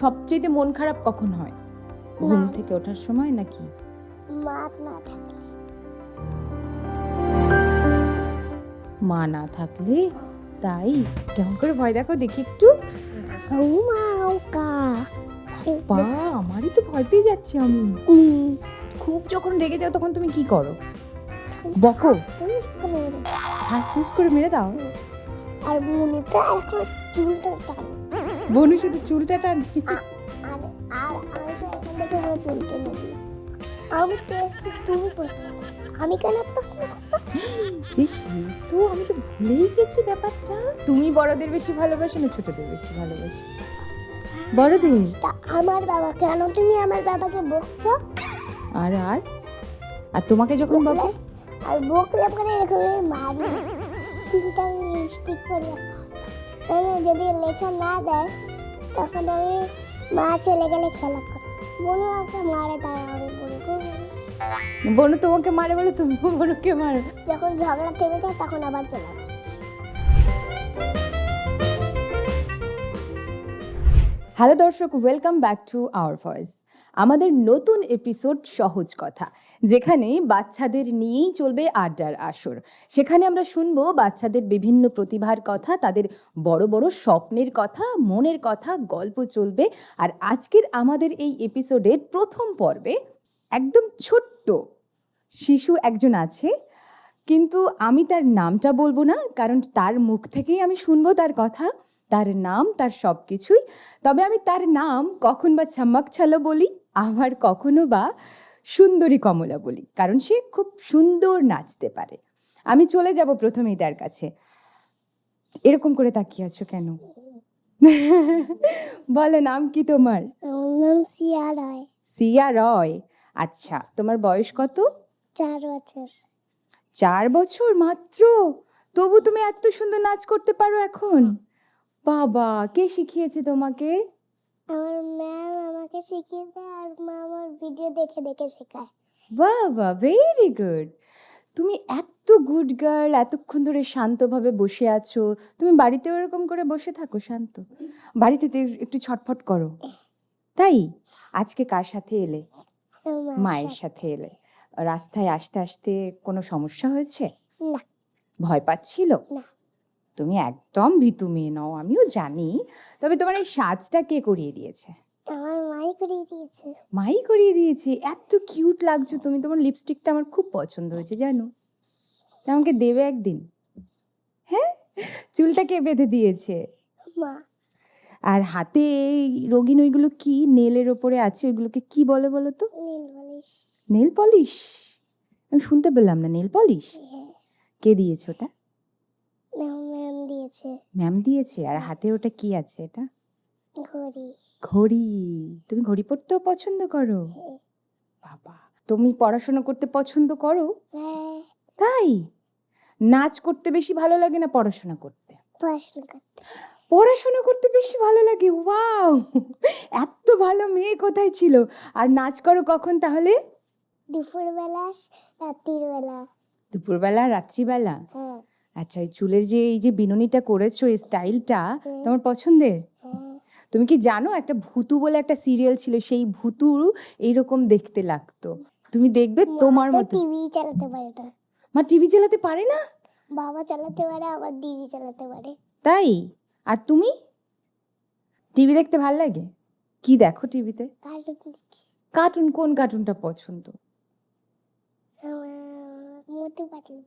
সবচেয়ে মন খারাপ কখন হয়? ঘুম থেকে ওঠার সময় নাকি? মা না থাকে মা না থাকলে? তাই? কেমন করে ভয় দেখো দেখি একটু। বা আমারই তো ভয় পেয়ে যাচ্ছি আমি। খুব যখন রেগে যাও তখন তুমি কি করো? বকো। তুমি করে মেরে দাও। করে মেরে দাও। আর মনে তো আর চুলটা টানো বনু শুধু চুলটা টান। আর আর আমি তো এখান থেকে আমি তো এসেছি তুমি প্রশ্ন আমি কেন প্রশ্ন করব? সে তো আমি তো ভুলেই গেছি ব্যাপারটা। তুমি বড়দের বেশি ভালোবাসো না ছোটদের বেশি ভালোবাসো? বড়দের? তা আমার বাবা কেন তুমি আমার বাবাকে বকছো? আর আর? আর তোমাকে যখন বকে? আর বকলে পরে এরকম মারি কিন্তু আমি লিপস্টিক পরে আমি যদি লেখা না দেয় তখন আমি মা চলে গেলে খেলা করি মনে একটা মারে তারা আমি বলে বনু তোমাকে মারে বলে তুমি বনুকে মারো। যখন ঝগড়া থেমে যায় তখন আবার চলে আসে। হ্যালো দর্শক welcome back to our voice আমাদের নতুন এপিসোড সহজ কথা, যেখানে বাচ্চাদের নিয়েই চলবে আড্ডার আসর। সেখানে আমরা শুনব বাচ্চাদের বিভিন্ন প্রতিভার কথা, তাদের বড় বড় স্বপ্নের কথা, মনের কথা, গল্প চলবে, আর আজকের আমাদের এই এপিসোডের প্রথম পর্বে একদম ছোট্ট শিশু একজন আছে, কিন্তু আমি তার নামটা বলব না, কারণ তার মুখ থেকেই আমি শুনব তার কথা, তার নাম, তার সব কিছুই তবে আমি তার নাম কখন বা ছাম্মাক ছালো বলি? আবার কখনো বা সুন্দরী কমলা বলি কারণ সে খুব সুন্দর নাচতে পারে। আমি চলে যাব প্রথমেই তার কাছে। এরকম করে তাকিয়ে আছো কেন? বলো নাম কি তোমার? নাম সিয়া রায়। সিয়া রয়? আচ্ছা তোমার বয়স কত? চার বছর। চার বছর মাত্র? তবু তুমি এত সুন্দর নাচ করতে পারো এখন? বাবা কে শিখিয়েছে তোমাকে? আমার ম্যাম আমাকে শিখিয়ে দেয় আর মা আমার ভিডিও দেখে দেখে শেখায়। বাবা ভেরি গুড তুমি এত গুড গার্ল এতক্ষণ ধরে শান্তভাবে বসে আছো। তুমি বাড়িতে ওরকম করে বসে থাকো শান্ত। বাড়িতে তো একটু ছটফট করো। তাই? আজকে কার সাথে এলে? মায়ের সাথে। সাথে এলে। রাস্তায় আসতে আসতে কোনো সমস্যা হয়েছে? না। ভয় পাচ্ছিল? না। তুমি একদম ভীতু মেয়ে নও আমিও জানি। তবে তোমার এই সাজটা কে করিয়ে দিয়েছে? আমার মাই করিয়ে দিয়েছে। মাই করিয়ে দিয়েছে? এত কিউট লাগছো তুমি। তোমার লিপস্টিকটা আমার খুব পছন্দ হয়েছে জানো? আমাকে দেবে একদিন। হ্যাঁ? চুলটা কে বেঁধে দিয়েছে? মা। আর হাতে এই রঙিন ওইগুলো কি? নেলের ওপরে আছে ওইগুলোকে কি বলে বলো তো? Nail polish? আমি শুনতে পেলাম না নেল পলিশ? হ্যাঁ। কে দিয়েছে ওটা? দিয়েছে। ম্যাম দিয়েছে? আর হাতে ওটা কি আছে এটা? ঘড়ি। ঘড়ি। তুমি ঘড়ি পড়তেও পছন্দ করো? হ্যাঁ। বাবা তুমি পড়াশোনা করতে পছন্দ করো? হ্যাঁ। তাই? নাচ করতে বেশি ভালো লাগে না পড়াশোনা করতে? পড়াশোনা করতে। পড়াশোনা করতে বেশি ভালো লাগে? ওয়াও! এত ভালো মেয়ে কোথায় ছিল? আর নাচ করো কখন তাহলে? দুপুরবেলা রাত্রির বেলা দুপুরবেলা রাত্রিবেলা? হ্যাঁ। আচ্ছা এই চুলের যে এই যে বিনুনিটা করেছ এই স্টাইলটা তোমার পছন্দের? তুমি কি জানো একটা ভূতু বলে একটা সিরিয়াল ছিল সেই ভূতু এইরকম দেখতে লাগতো। তুমি দেখবে তোমার মতো। টিভি চালাতে পারে না মা টিভি চালাতে পারে না? বাবা চালাতে পারে আবার দিদি চালাতে পারে। তাই? আর তুমি? টিভি দেখতে ভালো লাগে? কি দেখো টিভিতে কার্টুন দেখি। কার্টুন কোন কার্টুনটা পছন্দ? মোটু পাতলু।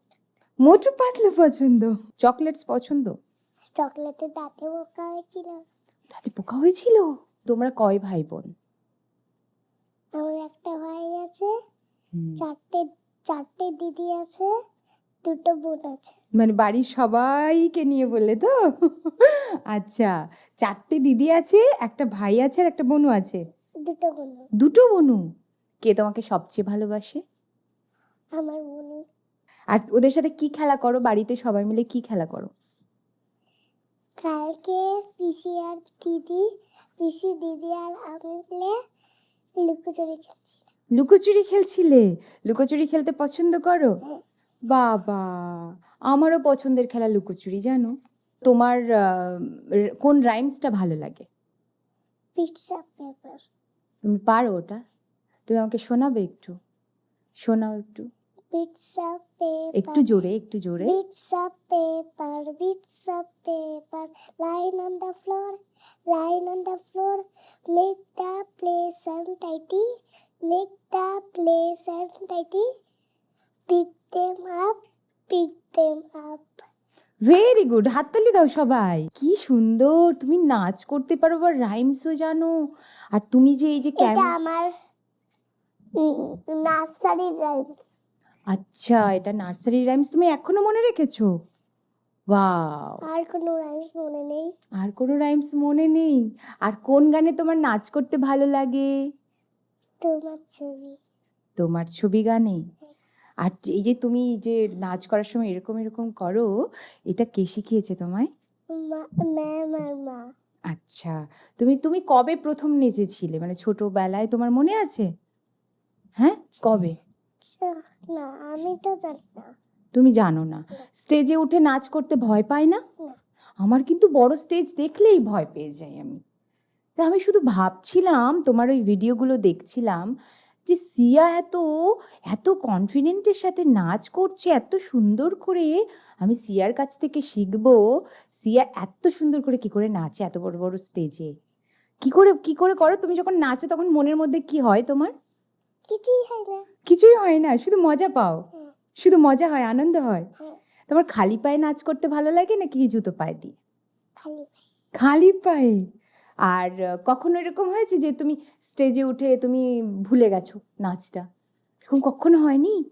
মোটু পাতলু পছন্দ। চকলেটস পছন্দ? চকলেটে দাঁতে বোকা হয়েছিল। তাতে পোকা হয়েছিল? তোমরা কয় ভাই বোন আমার একটা ভাই আছে। চারটে চারটে দিদি আছে দুটো বোন আছে। মানে বাড়ির সবাইকে নিয়ে বললে তো? আচ্ছা চারটে দিদি আছে একটা ভাই আছে আর একটা বোনু আছে। দুটো বোন। দুটো বোনু? কে তোমাকে সবচেয়ে ভালোবাসে? আমার বোন আর ওদের সাথে কি খেলা করো? বাড়িতে সবাই মিলে কি খেলা করো? কালকে পিসি আর দিদি পিসি দিদি আর আমি মিলে লুকোচুরি খেলছি লুকোচুরি খেলছিলে? লুকোচুরি খেলতে পছন্দ করো? বাবা আমারও পছন্দের খেলা লুকোচুরি জানো? তোমার কোন রাইমসটা ভালো লাগে? পেপার তুমি পারো ওটা? তুমি আমাকে শোনাবে একটু? শোনাও একটু। পিৎজা পেপার একটু জোরে একটু জোরে Pizza paper, pizza paper, lying on the floor, lying on the floor. Make the place untidy, make the place untidy. Pick them up, pick them up. Very good হাততালি দাও সবাই কি সুন্দর তুমি নাচ করতে পারো বা রাইমসও জানো আর তুমি যে এই যে এটা ক্যামেরা আমার নার্সারি রাইমস আচ্ছা এটা নার্সারি রাইমস তুমি এখনও মনে রেখেছো? ওয়াও আর কোনো রাইমস মনে নেই। আর কোনো রাইমস মনে নেই? আর কোন গানে তোমার নাচ করতে ভালো লাগে? তোমার ছবি। তোমার ছবি গানে? আর এই যে তুমি যে নাচ করার সময় এরকম এরকম করো এটা কে শিখিয়েছে তোমায়? ম্যাম আর মা। আচ্ছা তুমি তুমি কবে প্রথম নেচেছিলে? মানে ছোটবেলায় তোমার মনে আছে? হ্যাঁ? কবে? না আমি তো জানি না। তুমি জানো না। স্টেজে উঠে নাচ করতে ভয় পায় না? না। আমার কিন্তু বড় স্টেজ দেখলেই ভয় পেয়ে যাই আমি। তা আমি শুধু ভাবছিলাম তোমার ওই ভিডিওগুলো দেখছিলাম যে সিয়া এত এত কনফিডেন্টের সাথে নাচ করছে এত সুন্দর করে। আমি সিয়ার কাছ থেকে শিখব সিয়া এত সুন্দর করে কি করে নাচে এত বড় বড় স্টেজে। কি করে কি করে করো? তুমি যখন নাচো তখন মনের মধ্যে কি হয় তোমার? কিছুই হয় না। কিছুই হয় না শুধু মজা পাও। শুধু মজা হয় আনন্দ হয়। তোমার খালি পায়ে নাচ করতে ভালো লাগে নাকি জুতো পায়ে দিয়ে? খালি পায়ে। আর কখনো এরকম হয়েছে যে তুমি স্টেজে উঠে তুমি ভুলে গেছো নাচটা? এরকম কখনো হয়নি?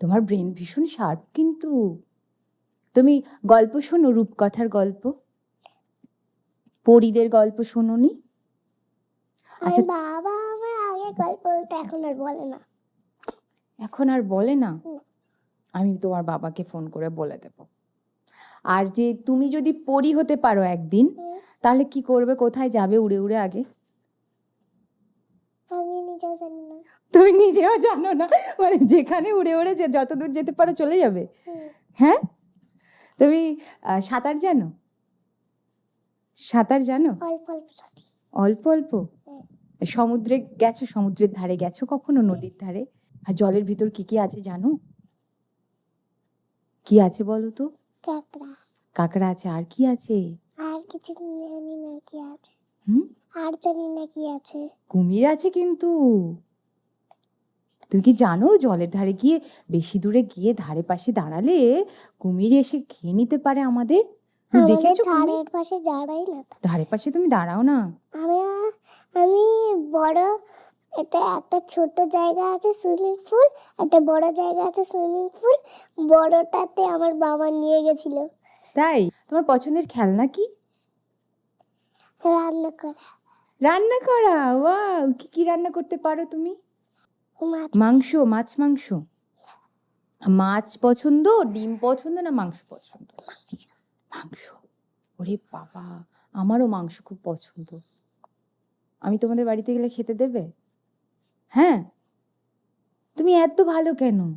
তোমার ব্রেন ভীষণ শার্প কিন্তু। তুমি গল্প শোনো রূপকথার গল্প? পরীদের গল্প শোনোনি? আর আচ্ছা। বাবা গল্প বলতে এখন আর বলে না। এখন আর বলে না? আমি তোমার বাবাকে ফোন করে বলে দেব। আর যে তুমি যদি পরি হতে পারো একদিন তাহলে কি করবে? কোথায় যাবে উড়ে উড়ে আগে? আমি নিজেও জানি না। তুমি নিজেও জানো না? মানে যেখানে উড়ে উড়ে যে যত দূর যেতে পারো চলে যাবে? হ্যাঁ? তুমি সাঁতার জানো? সাঁতার জানো? অল্প অল্প অল্প অল্প। সমুদ্রে গেছো সমুদ্রের ধারে গেছো কখনো নদীর ধারে? আর জলের ভিতর কি কি আছে জানো? কি আছে বলো তো? কাঁকড়া। কাঁকড়া আছে আর কি আছে? আর কিছু জানি না কি আছে। হুম? আর জানি না কি আছে। কুমির আছে কিন্তু। তুমি কি জানো জলের ধারে গিয়ে বেশি দূরে গিয়ে ধারে পাশে দাঁড়ালে কুমির এসে খেয়ে নিতে পারে আমাদের? আমাদের দেখেছ ধারের পাশে দাঁড়াই না তো। ধারে পাশে তুমি দাঁড়াও না। আমি আমি বড় এটা একটা ছোট জায়গা আছে সুইমিং পুল একটা বড় জায়গা আছে সুইমিং পুল। বড়টাতে আমার বাবা নিয়ে গেছিল। তাই? তোমার পছন্দের খেলনা কি? রান্না করা। রান্না করা? ওয়াও কি কি রান্না করতে পারো তুমি? মাংস মাছ মাংস? মাছ পছন্দ ডিম পছন্দ না মাংস পছন্দ? মাংস? ওরে বাবা আমারও মাংস খুব পছন্দ। আমি তোমাদের বাড়িতে গেলে খেতে দেবে? হ্যাঁ? তুমি এত ভালো কেন?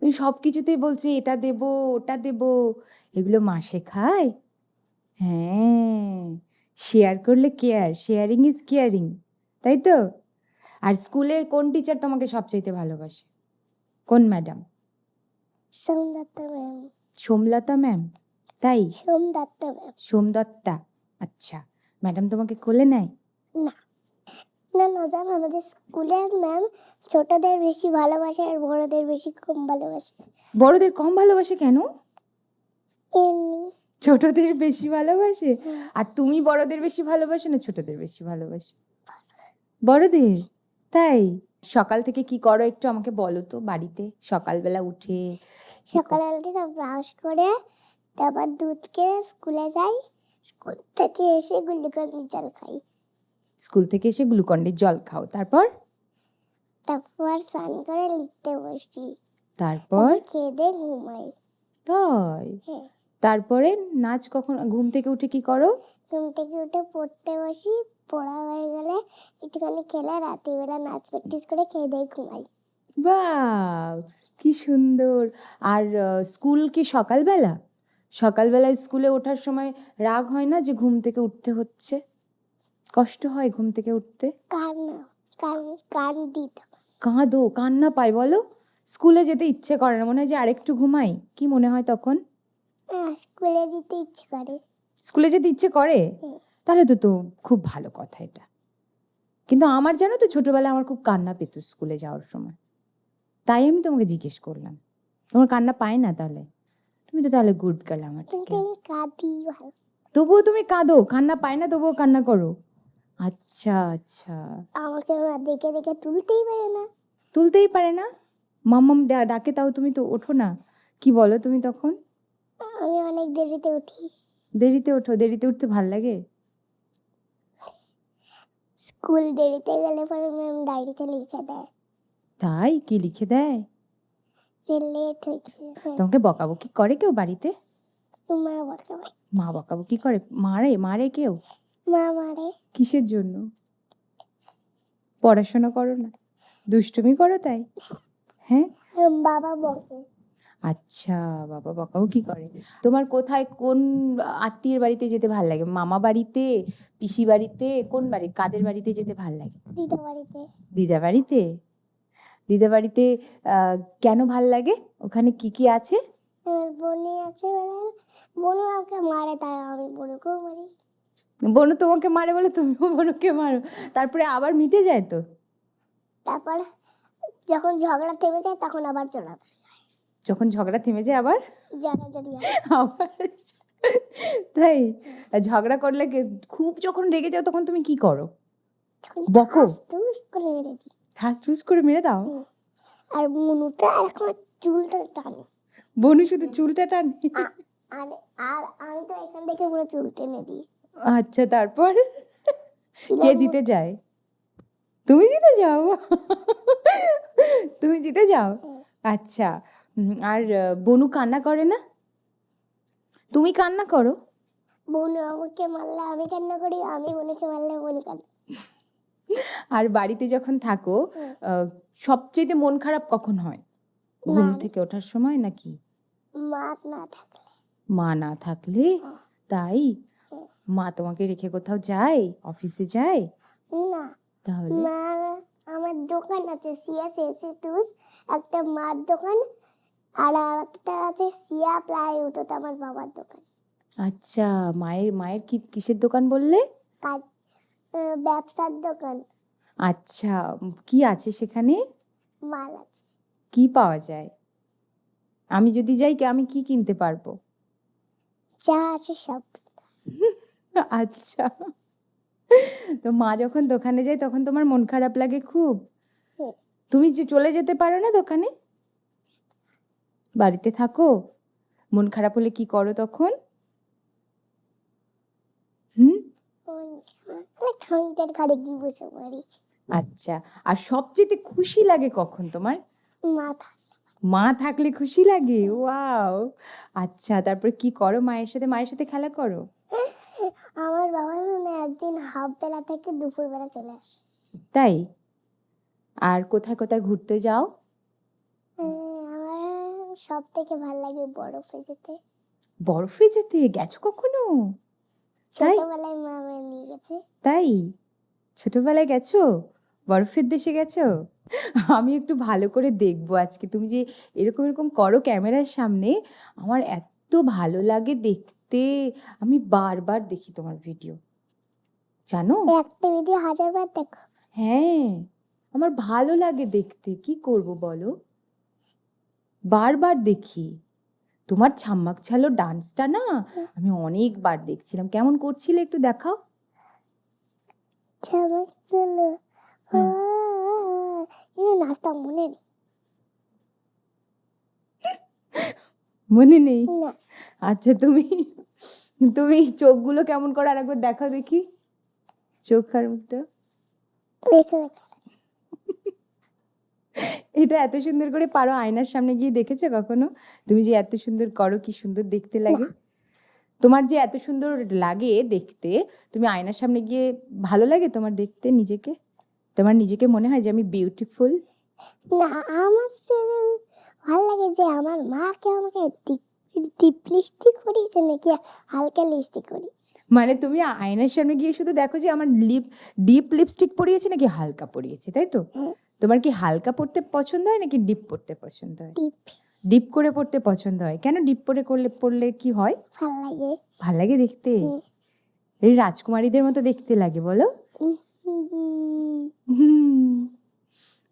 তুমি সব কিছুতেই বলছো এটা দেব ওটা দেব। এগুলো মাসে খায়? হ্যাঁ শেয়ার করলে কেয়ার শেয়ারিং ইজ কেয়ারিং তাই তো? আর স্কুলের কোন টিচার তোমাকে সবচাইতে ভালোবাসে? কোন madam Somdatta ma'am. Somlata ma'am? তাই? সোমদত্ত সোমদত্তা? আচ্ছা। ম্যাডাম তোমাকে কোলে নেয়? না। না না জানো আমাদের স্কুলের ম্যাম ছোটদের বেশি ভালোবাসে আর বড়দের বেশি কম ভালোবাসে। বড়দের কম ভালোবাসে কেন? এমনি। ছোটদের বেশি ভালোবাসে? আর তুমি বড়দের বেশি ভালোবাসো না ছোটদের বেশি ভালোবাসো? বড়দের? তাই? সকাল থেকে কি করো একটু আমাকে বলো তো বাড়িতে? সকালবেলা উঠে সকালে উঠে ব্রাশ করে তারপর দুধকে স্কুলে যাই। স্কুল থেকে এসে গুলিকন্দি জল খাই। স্কুল থেকে এসে গ্লুকন্ডির জল খাও। তারপর? তারপর স্নান করে লিখতে বসি। তারপর? খেয়ে দিয়ে ঘুমাই। তাই? হ্যাঁ। তারপরে নাচ কখন ঘুম থেকে উঠে কি করো? ঘুম থেকে উঠে পড়তে বসি। পড়া হয়ে গেলে একটুখানি খেলে রাত্রিবেলা নাচ প্র্যাকটিস করে খেয়ে দিয়ে ঘুমাই। বাহ! কি সুন্দর। আর স্কুল কি সকালবেলা? সকালবেলায় স্কুলে ওঠার সময় রাগ হয় না যে ঘুম থেকে উঠতে হচ্ছে? কষ্ট হয় ঘুম থেকে উঠতে? কাঁদো কান্না পাই বলো। স্কুলে যেতে ইচ্ছে করে না মনে হয় যে আরেকটু ঘুমাই। কি মনে হয় তখন? স্কুলে যেতে ইচ্ছে করে। স্কুলে যেতে ইচ্ছে করে? তাহলে তো তো খুব ভালো কথা এটা। কিন্তু আমার জানো তো ছোটবেলায় আমার খুব কান্না পেত স্কুলে যাওয়ার সময়। তাই আমি তোমাকে জিজ্ঞেস করলাম। তোমার কান্না পায় না তাহলে? তুমি তো তাহলে গুড গার্ল আমার কিন্তু আমি কাঁদি তবুও তুমি কাঁদো কান্না পায় না তবুও কান্না করো। আচ্ছা আচ্ছা। আমাকে মা দেখে দেখে তুলতেই পারে না। তুলতেই পারে না? মাম্মাম ডাকে তাও তুমি তো ওঠো না। কি বলো তুমি তখন? আমি অনেক দেরিতে উঠি। দেরিতে ওঠো দেরিতে উঠতে ভালো লাগে? স্কুল দেরিতে গেলে পরে ম্যাম ডায়েরিতে লিখে দেয়। তাই? কি লিখে দেয়? যে লেট হয়েছে। হ্যাঁ তোমাকে বকাবকি করে কেউ বাড়িতে? মা বকে ভাই মা বকাবকি করে? মারে মারে কেউ? মা মারে। কিসের জন্য? পড়াশোনা করো না। দুষ্টুমি করো তাই? হ্যাঁ? বাবা বকে। আচ্ছা বাবা বাবাও কি করে। তোমার কোথায় কোন আত্মীয়ের বাড়িতে যেতে ভালো লাগে? মামা বাড়িতে পিসি বাড়িতে কোন বাড়ি কাদের বাড়িতে যেতে ভালো লাগে? দিদা বাড়িতে। দিদা বাড়িতে? দিদা বাড়িতে কেন ভালো লাগে? ওখানে কি কি আছে? আমার বোনে আছে বোনও আমাকে মারে তাই আমি বোনকেও মারি। বনু তোমাকে মারে বলে তুমিও বনুকে মারো। তারপরে আবার মিটে যায় তো? তারপর যখন ঝগড়া থেমে যায় তখন আবার চলে আসে যখন ঝগড়া থেমে যায় আবার? হয়। আবার তাই? ঝগড়া করলে খুব যখন রেগে যাও তখন তুমি কি করো? বকো? করে দিই ঠাস ঠুস করে মেরে দাও। আর মুনুতে আর এখন চুলটা টানে। বনু শুধু চুলটা টানে। আর আর আমি তো এখান থেকে পুরো চুল টেনে দিই। আচ্ছা তারপর? কে জিতে যায়? তুমি জিতে যাও। তুমি জিতে যাও। আচ্ছা আর বনু কান্না করে না? তুমি কান্না করো। বোনু আমাকে মারলে আমি কান্না করি আমি বোনকে মারলে বোন কান্না। আর বাড়িতে যখন থাকো সবচেয়ে মন খারাপ কখন হয়? ঘুম থেকে ওঠার সময় নাকি? মা না থাকলে। মা না থাকলে? তাই? মা তোমাকে রেখে কোথাও যায়? অফিসে যায়? না। তাহলে? আমার দোকান আছে সিয়া সেন্সিটুস একটা মার দোকান। আর একটা আছে সিয়া প্লাইউড। ওটা আমার বাবার দোকান। আচ্ছা মায়ের মায়ের কি কিসের দোকান বললে? আহ, ব্যবসার দোকান। আচ্ছা কি আছে সেখানে? মাল আছে। কি পাওয়া যায়? আমি যদি যাই কি আমি কি কিনতে পারব? যা আছে সব। আচ্ছা। তো মা যখন দোকানে যায় তখন তোমার মন খারাপ লাগে খুব? তুমি যে চলে যেতে পারো না দোকানে? বাড়িতে থাকো? মন খারাপ হলে কি করো তখন হুম খানিটার ঘরে গিয়ে বসে পড়ি। আচ্ছা আর সবচেয়ে খুশি লাগে কখন তোমার? মাথা মা থাকলে খুশি লাগে? ওয়াও! আচ্ছা তারপর কি করো মায়ের সাথে? মায়ের সাথে খেলা করো? আমার বাবা মানে একদিন হাফ বেলা থেকে দুপুর বেলা চলে আসে। তাই? আর কোথায় কোথায় ঘুরতে যাও? আমার সব থেকে ভালো লাগে বরফে যেতে। বরফে যেতে? গেছো কখনো? তাই? ছোটবেলায় মা আমায় নিয়ে গেছে। তাই? ছোটবেলায় গেছো? বরফের দেশে গেছো? আমি একটু ভালো করে দেখব আজকে। তুমি যে এরকম এরকম করো ক্যামেরার সামনে আমার এত ভালো লাগে দেখতে। আমি বারবার দেখি তোমার ভিডিও। জানো? একটা ভিডিও হাজার বার দেখো। হ্যাঁ আমার ভালো লাগে দেখতে। কি করব বলো? বারবার দেখি। তোমার ছাম্মাক ছালো ডান্সটা না? আমি অনেকবার দেখছিলাম। কেমন করছিলে একটু দেখাও। নাচটা মনে নেই। মনে নেই? আচ্ছা তুমি তুমি চোখগুলো কেমন করে আরেকবার দেখাও দেখি। চোখ আর মুখটা। দেখে দেখে। এটা এত সুন্দর করে পারো আয়নার সামনে গিয়ে দেখেছ কখনো? তুমি যে এত সুন্দর করো কি সুন্দর দেখতে লাগে। তোমার যে এত সুন্দর লাগে দেখতে তুমি আয়নার সামনে গিয়ে ভালো লাগে তোমার দেখতে নিজেকে? তোমার নিজেকে মনে হয় যে আমি বিউটিফুল না আমার সেদিন ভালো লাগে যে আমার মাকে আমাকে ডিপ লিপস্টিক করিয়েছে নাকি হালকা লিপস্টিক করিয়েছে। মানে তুমি আয়নার সামনে গিয়ে শুধু দেখো যে আমার লিপ ডিপ লিপস্টিক পরিয়েছে নাকি হালকা পরিয়েছে তাই তো? হ্যাঁ। তোমার কি হালকা পড়তে পছন্দ হয় নাকি ডিপ পড়তে পছন্দ হয়? ডিপ। ডিপ করে পড়তে পছন্দ হয়। কেন ডিপ করে করলে পড়লে কি হয়? ভালো লাগে। ভালো লাগে দেখতে? এই রাজকুমারীদের মতো দেখতে লাগে বলো।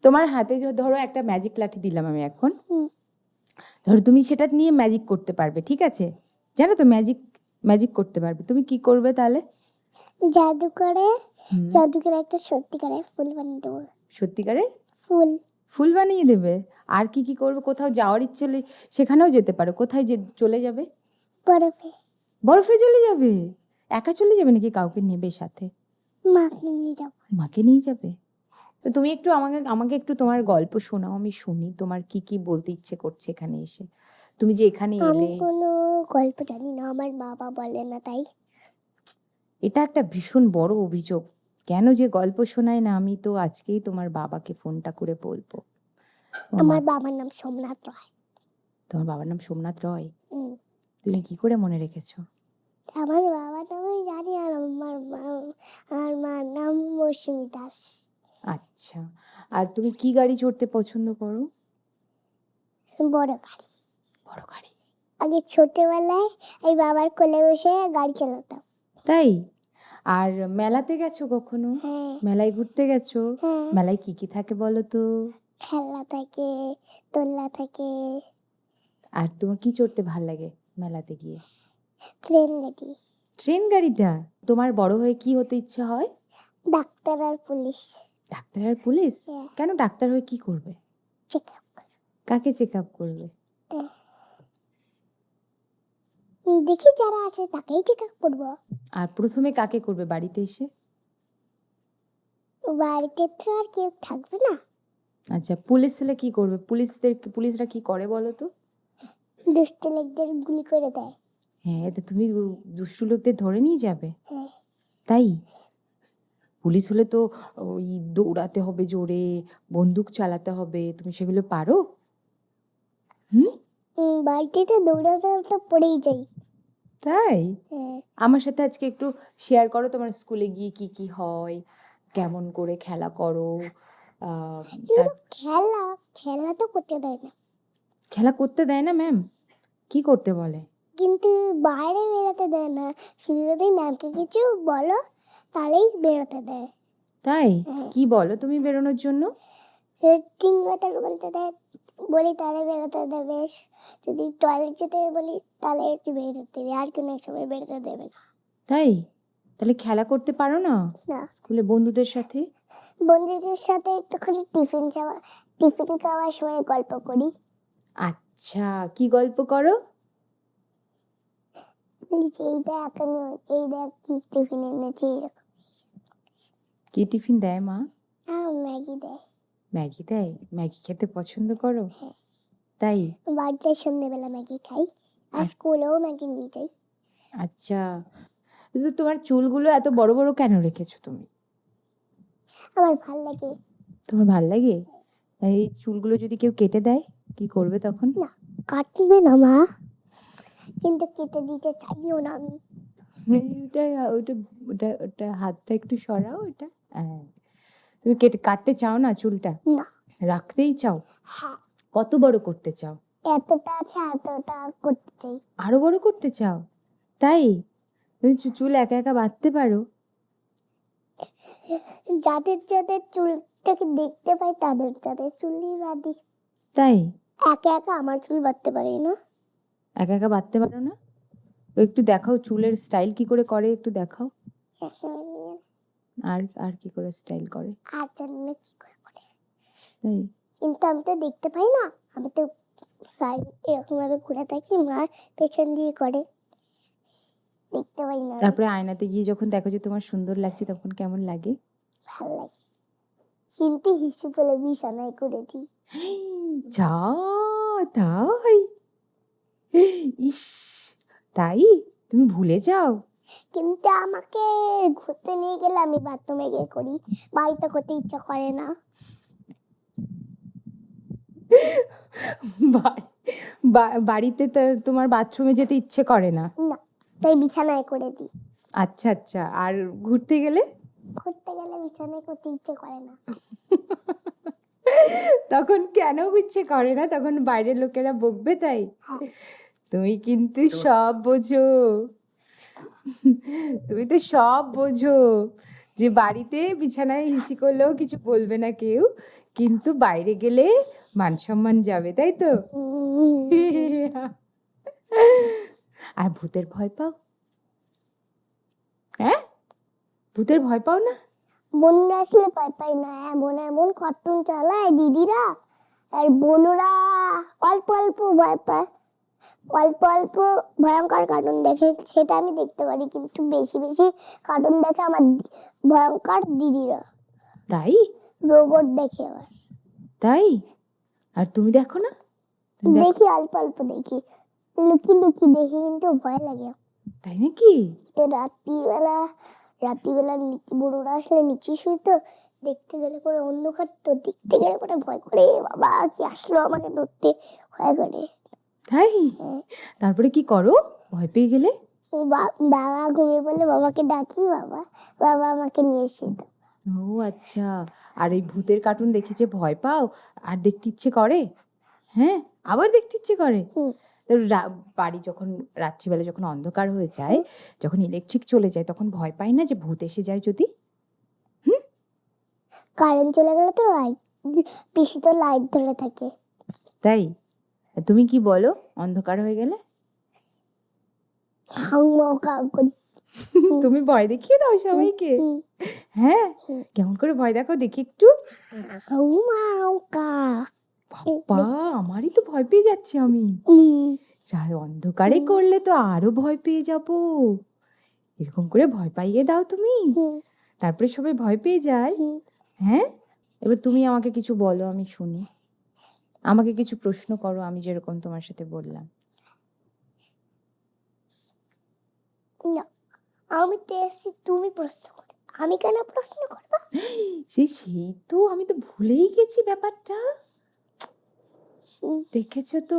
তোমার হাতে যে ধরো একটা ম্যাজিক লাঠি দিলাম আমি এখন। ধরো তুমি সেটা নিয়ে ম্যাজিক করতে পারবে ঠিক আছে? জানো তো ম্যাজিক ম্যাজিক করতে পারবে। তুমি কি করবে তাহলে? জাদু করে জাদু করে একটা সত্যি করে ফুল বানিয়ে দেবো। সত্যিকারের ফুল। ফুল বানিয়ে দেবে? আর কি কি করবে? কোথাও যাওয়ার ইচ্ছে হলে সেখানেও যেতে পারো। কোথায় যে চলে যাবে? বরফে। বরফে চলে যাবে? একা চলে যাবে নাকি কাউকে নেবে সাথে? মাকে নিয়ে যাব মাকে নিয়ে যাবে? তো তুমি একটু আমাকে আমাকে একটু তোমার গল্প শোনাও আমি শুনি তোমার কি কি বলতে ইচ্ছে করছে এখানে এসে। তুমি যে এখানে এলে। আমি কোনো গল্প জানি না আমার বাবা বলে না তাই। এটা একটা ভীষণ বড় অভিযোগ। কেন যে গল্প শোনায় না আমি তো আজকেই তোমার বাবাকে ফোনটা করে বলব। আমার বাবার নাম সোমনাথ রয়। তোমার বাবার নাম সোমনাথ রয়। তুমি কি করে মনে রেখেছো? আমার বাবার নাম আমি জানি আর আমার মা আমার মার নাম মৌসুমী দাস। আচ্ছা। আর তুমি কি গাড়ি চড়তে পছন্দ করো? বড় গাড়ি। বড় গাড়ি। আগে ছোটবেলায় এই বাবার কোলে বসে গাড়ি চালাতাম। তাই? আর মেলাতে গেছো কখনো? হ্যাঁ। মেলায় ঘুরতে গেছো? মেলায় কি কি থাকে বলো তো? খেলনা থাকে দোলনা থাকে। আর তোমার কি চড়তে ভালো লাগে মেলাতে গিয়ে? ট্রেন গাড়ি। ট্রেন গাড়িটা? তোমার বড় হয়ে কি হতে ইচ্ছে হয়? ডাক্তার আর পুলিশ। ডাক্তার আর পুলিশ? হ্যাঁ, কেন ডাক্তার হয়ে কি করবে? চেক আপ কাকে চেক আপ করবে? দেখি যারা আছে তাকেই আপ করব। আর প্রথমে কাকে করবে বাড়িতে এসে? বাড়িতে তো আর কেউ থাকবে না। আচ্ছা পুলিশ হলে কি করবে? পুলিশদের পুলিশরা কি করে বলো তো? দুষ্ট লোকদের গুলি করে দেয়। হ্যাঁ তো তুমি দুষ্টু লোকদের ধরে নিয়ে যাবে। হ্যাঁ। তাই? পুলিশ হলে তো ওই দৌড়াতে হবে জোরে বন্দুক চালাতে হবে তুমি সেগুলো পারো? হুম? বাড়িতে তো দৌড়াতে তো পড়েই যাই। তাই? হ্যাঁ আমার সাথে আজকে একটু শেয়ার করো তোমার স্কুলে গিয়ে কি কি হয় কেমন করে খেলা করো কিন্তু খেলা খেলা তো করতে দেয় না। খেলা করতে দেয় না ম্যাম কি করতে বলে? কিন্তু বাইরে বেরোতে দেয় না। শুধু যদি ম্যামকে কিছু বলো তাহলেই বেরোতে দেয়। তাই? হ্যাঁ। কি বলো তুমি বেরোনোর জন্য? এ তিন কথা বলতে দেয়। বলি তাহলে বেরোতে দেবে যদি টয়লেট যেতে বলি তাহলে একটু বেরোতে দেবে আর কোনো সময় বেরোতে দেবে না। তাই? তাহলে খেলা করতে পারো না? না। স্কুলে বন্ধুদের সাথে? বন্ধুদের সাথে একটুখানি টিফিন খাওয়া টিফিন খাওয়ার সময় গল্প করি। আচ্ছা কি গল্প করো? এই দেখ আমি এই দেখ কি টিফিন এনেছি। কি টিফিন দেয় মা? আর ম্যাগি দেয়। ম্যাগি দেয়? ম্যাগি খেতে পছন্দ করো? তাই? বাড়িতে সন্ধ্যেবেলা ম্যাগি খাই আর স্কুলেও ম্যাগি নিয়ে যাই। আচ্ছা। কিন্তু তোমার চুলগুলো এত বড় বড় কেন রেখেছো তুমি? আমার ভালো লাগে। তোমার ভালো লাগে? এই চুলগুলো যদি কেউ কেটে দেয় কি করবে তখন? না কাটবে না মা। কিন্তু কেটে দিতে চাইও না আমি। ওটা ওটা ওটা ওটা হাতটা একটু সরাও ওটা হ্যাঁ। তুমি কেটে কাটতে চাও না চুলটা? রাখতেই চাও? হ্যাঁ। কত বড় করতে চাও? এতটা আছে এতটা করতে চাই। আরও বড় করতে চাও? তাই? তুমি চুল একা একা বাঁধতে পারো। যাদের যাদের চুলটাকে দেখতে পাই তাদের তাদের চুলই বাঁধি। তাই? একা একা আমার চুল বাঁধতে পারি না। একা একা বাঁধতে পারো না? একটু দেখাও চুলের স্টাইল কি করে করে একটু দেখাও। আর আর কি করে স্টাইল করে? আর জানি কি করে করে। তাই? কিন্তু আমি তো দেখতে পাই না। আমি তো সাইড এরকম ভাবে ঘুরে থাকি মার পেছন দিয়ে করে। দেখতে পাই না। তারপরে আয়নাতে গিয়ে যখন দেখো যে তোমার সুন্দর লাগছে তখন কেমন লাগে? ভালো লাগে। কিন্তু হিসু বলে বিছানায় করে দিই। যা তাই। ইস তাই? তুমি ভুলে যাও? কিন্তু আমাকে ঘুরতে নিয়ে গেলে আমি বাথরুমে গিয়ে করি। বাড়িতে করতে ইচ্ছা করে না। বাড়িতে তো তোমার বাথরুমে যেতে ইচ্ছে করে না? না তাই বিছানায় করে দিই। আচ্ছা আচ্ছা। আর ঘুরতে গেলে? ঘুরতে গেলে বিছানায় করতে ইচ্ছে করে না। তখন কেন ইচ্ছে করে না? তখন বাইরের লোকেরা বকবে তাই? তুমি কিন্তু সব বোঝো। তুমি তো সব বোঝো যে বাড়িতে বিছানায় হিসি করলেও কিছু বলবে না কেউ, কিন্তু বাইরে গেলে মান সম্মান যাবে, তাই তো? আর ভূতের ভয় পাও? হ্যাঁ? ভূতের ভয় পাও না? বোনরা আসলে ভয় পাই না, এমন এমন কার্টুন চালায় দিদিরা, আর বোনরা অল্প অল্প ভয় পায়। অল্প অল্প ভয়ঙ্কর কার্টুন দেখে সেটা আমি দেখতে পারি কিন্তু বেশি বেশি কার্টুন দেখে আমার ভয়ঙ্কর দিদিরা। তাই? রোবট দেখে আবার। তাই? আর তুমি দেখো না? দেখি? অল্প অল্প দেখি। লুকি লুকি দেখি কিন্তু ভয় লাগে। তাই নাকি? রাত্রিবেলা রাত্রিবেলা নিচে বুড়োরা আসলে নিচে শুই তো দেখতে গেলে পরে অন্ধকার তো দেখতে গেলে পরে ভয় করে। বাবা কি আসলো আমাকে ধরতে ভয় করে। তাই? তারপরে কি করো? ভয় পেয়ে গেলে? বাবা ঘুমিয়ে পড়লে বাবাকে ডাকি বাবা বাবা আমাকে নিয়ে এসে ও আচ্ছা আর এই ভূতের কার্টুন দেখে যে ভয় পাও আর দেখতে ইচ্ছে করে? হ্যাঁ আবার দেখতে ইচ্ছে করে? বাড়ি যখন রাত্রিবেলা যখন অন্ধকার হয়ে যায় যখন ইলেকট্রিক চলে যায় তখন ভয় পাই না যে ভূত এসে যায় যদি? কারেন্ট চলে গেলে তো লাইট পিসি তো লাইট ধরে থাকে। তাই? তুমি কি বলো? অন্ধকার হয়ে গেলে? তুমি ভয় দেখিয়ে দাও সবাইকে। হ্যাঁ? কেমন করে ভয় দেখো দেখি একটু। বাবা আমারই তো ভয় পেয়ে যাচ্ছি আমি। অন্ধকারে করলে তো আরও ভয় পেয়ে যাব। এরকম করে ভয় পাইয়ে দাও তুমি। তারপরে সবাই ভয় পেয়ে যায়। হ্যাঁ? এবার তুমি আমাকে কিছু বলো, আমি শুনি। আমাকে কিছু প্রশ্ন করো আমি যেরকম তোমার সাথে বললাম। না আমি তো এসেছি তুমি প্রশ্ন করো। আমি কেন প্রশ্ন করব? সেই সেই তো আমি তো ভুলেই গেছি ব্যাপারটা। দেখেছ তো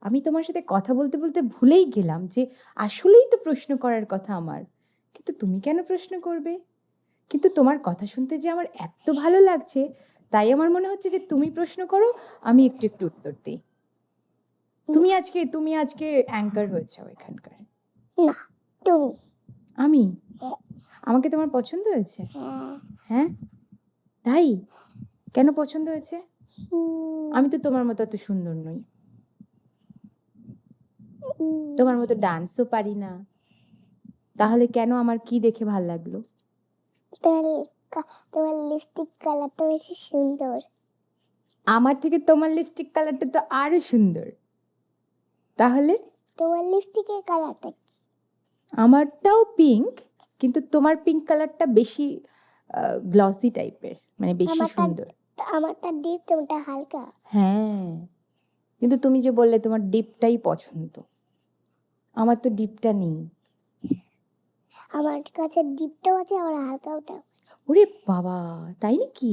আমি তোমার সাথে কথা বলতে বলতে ভুলেই গেলাম যে আসলেই তো প্রশ্ন করার কথা আমার। কিন্তু তুমি কেন প্রশ্ন করবে? কিন্তু তোমার কথা শুনতে যে আমার এত ভালো লাগছে তাই আমার মনে হচ্ছে যে তুমি প্রশ্ন করো আমি একটু একটু উত্তর দিই। তুমি আজকে তুমি আজকে অ্যাঙ্কার হয়েছো এখানকার। না তুমি। আমি। আমাকে তোমার পছন্দ হয়েছে? হ্যাঁ? তাই? কেন পছন্দ হয়েছে? আমি তো তোমার মতো এত সুন্দর নই। তোমার মতো ডান্সও পারি না। তাহলে কেন আমার কি দেখে ভালো লাগল? কা- তোমার লিপস্টিক কালারটা বেশি সুন্দর। আমার থেকে তোমার লিপস্টিক কালারটা তো আরও সুন্দর। তাহলে? তোমার লিপস্টিকের কালারটা কি? আমারটাও পিঙ্ক কিন্তু তোমার পিঙ্ক কালারটা বেশি গ্লসি টাইপের মানে বেশি সুন্দর। আমারটা ডিপ তোমারটা হালকা। হ্যাঁ। কিন্তু তুমি যে বললে তোমার ডিপটাই পছন্দ। আমার তো ডিপটা নেই। আমার কাছে ডিপটাও আছে আবার হালকাওটাও। ওরে বাবা তাই নাকি?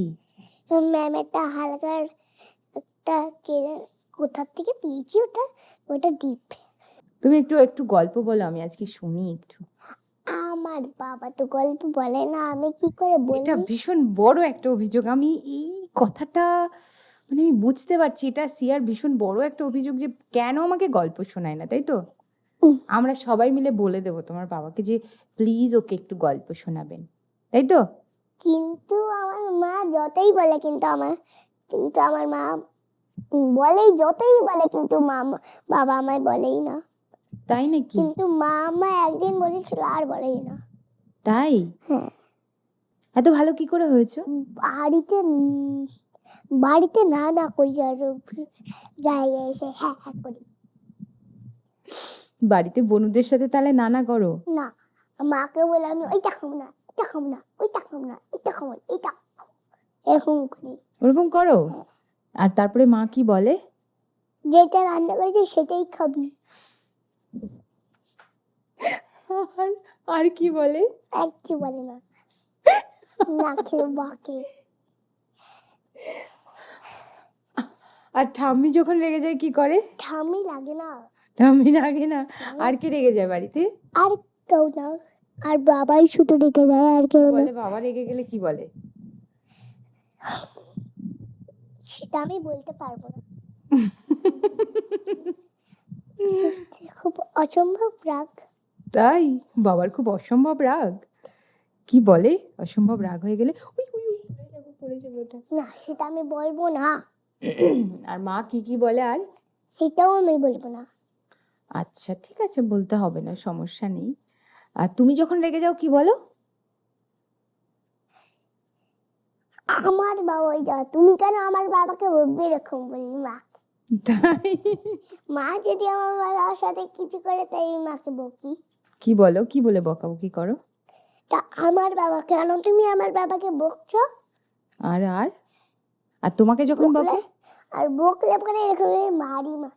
ম্যামেরটা হালকার একটা কোথার থেকে পেয়েছি ওটা? ওটা ডিপ তুমি একটু একটু গল্প বলো আমি আজকে শুনি একটু। আমার বাবা তো গল্প বলে না আমি কি করে বলি? এটা ভীষণ বড় একটা অভিযোগ। আমি এই কথাটা মানে আমি বুঝতে পারছি এটা সিয়ার ভীষণ বড় একটা অভিযোগ যে কেন আমাকে গল্প শোনায় না তাই তো? আমরা সবাই মিলে বলে দেবো তোমার বাবাকে যে প্লিজ ওকে একটু গল্প শোনাবেন। তাই তো? কিন্তু আমার মা যতই বলে কিন্তু আমার কিন্তু আমার মা বলেই যতই বলে কিন্তু মা বাবা আমায় বলেই না। তাই নাকি? কিন্তু মা আমায় একদিন বলেছিল আর বলেই না। তাই? হ্যাঁ। এত ভালো কি করে হয়েছে? বাড়িতে বাড়িতে না না করি আর জায়গায় এসে হ্যাঁ হ্যাঁ করি। বাড়িতে বনুদের সাথে তাহলে নানা করো? না মাকে বলে আমি ওইটা খাব না এটা খাব না ওইটা খাব না এটা খাব না এটা এরকম করি। ওরকম করো? আর তারপরে মা কি বলে? যেটা রান্না করেছি সেটাই খাবি। আর কি বলে? আর কিছু বলে না। না খেলে বাকে। আর ঠাম্মি যখন রেগে যায় কি করে? ঠামি লাগে না। ঠাম্মি লাগে না। আর কি রেগে যায় বাড়িতে? আর কেউ না। আর বাবাই শুধু রেখে যায় আর কেউ বলে বাবা? রেগে গেলে কি বলে? সেটা আমি বলতে পারব না। খুব অসম্ভব রাগ। তাই? বাবার খুব অসম্ভব রাগ। কি বলে? অসম্ভব রাগ হয়ে গেলে উই, উই, উই, পড়ে যাব ওটা। না সেটা আমি বলব না। আর মা কি কি বলে আর? সেটাও আমি বলব না। আচ্ছা ঠিক আছে বলতে হবে না সমস্যা নেই। আর তুমি যখন রেগে যাও কি বলো? আমার বাবা যা তুমি কেন আমার বাবাকে বলবে এরকম বলি মা? তাই? মা যদি আমার বাবার সাথে কিছু করে তাই মাকে বকি। কি বলো? কি বলে বকাবকি করো? তা আমার বাবা কেন? তুমি আমার বাবাকে বকছো? আর আর? আর তোমাকে যখন বকে? আর বকলে পরে এরকম মারি মা।